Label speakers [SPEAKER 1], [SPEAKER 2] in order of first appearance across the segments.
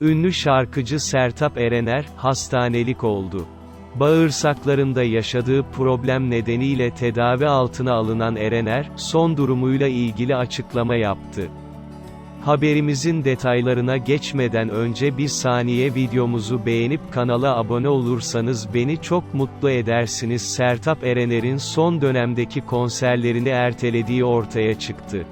[SPEAKER 1] Ünlü şarkıcı Sertab Erener, hastanelik oldu. Bağırsaklarında yaşadığı problem nedeniyle tedavi altına alınan Erener, son durumuyla ilgili açıklama yaptı. Haberimizin detaylarına geçmeden önce bir saniye videomuzu beğenip kanala abone olursanız beni çok mutlu edersiniz. Sertab Erener'in son dönemdeki konserlerini ertelediği ortaya çıktı.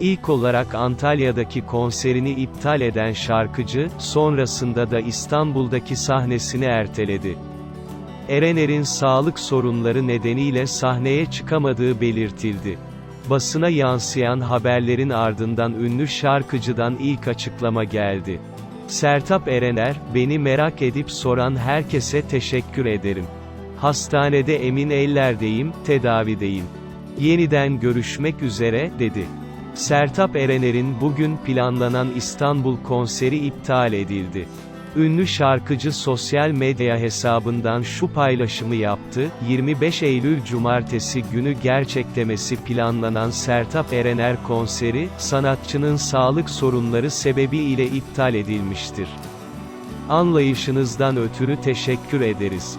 [SPEAKER 1] İlk olarak Antalya'daki konserini iptal eden şarkıcı, sonrasında da İstanbul'daki sahnesini erteledi. Erener'in sağlık sorunları nedeniyle sahneye çıkamadığı belirtildi. Basına yansıyan haberlerin ardından ünlü şarkıcıdan ilk açıklama geldi. Sertab Erener, beni merak edip soran herkese teşekkür ederim. Hastanede emin ellerdeyim, tedavideyim. Yeniden görüşmek üzere, dedi. Sertab Erener'in bugün planlanan İstanbul konseri iptal edildi. Ünlü şarkıcı sosyal medya hesabından şu paylaşımı yaptı, 25 Eylül Cumartesi günü gerçeklemesi planlanan Sertab Erener konseri, sanatçının sağlık sorunları sebebiyle iptal edilmiştir. Anlayışınızdan ötürü teşekkür ederiz.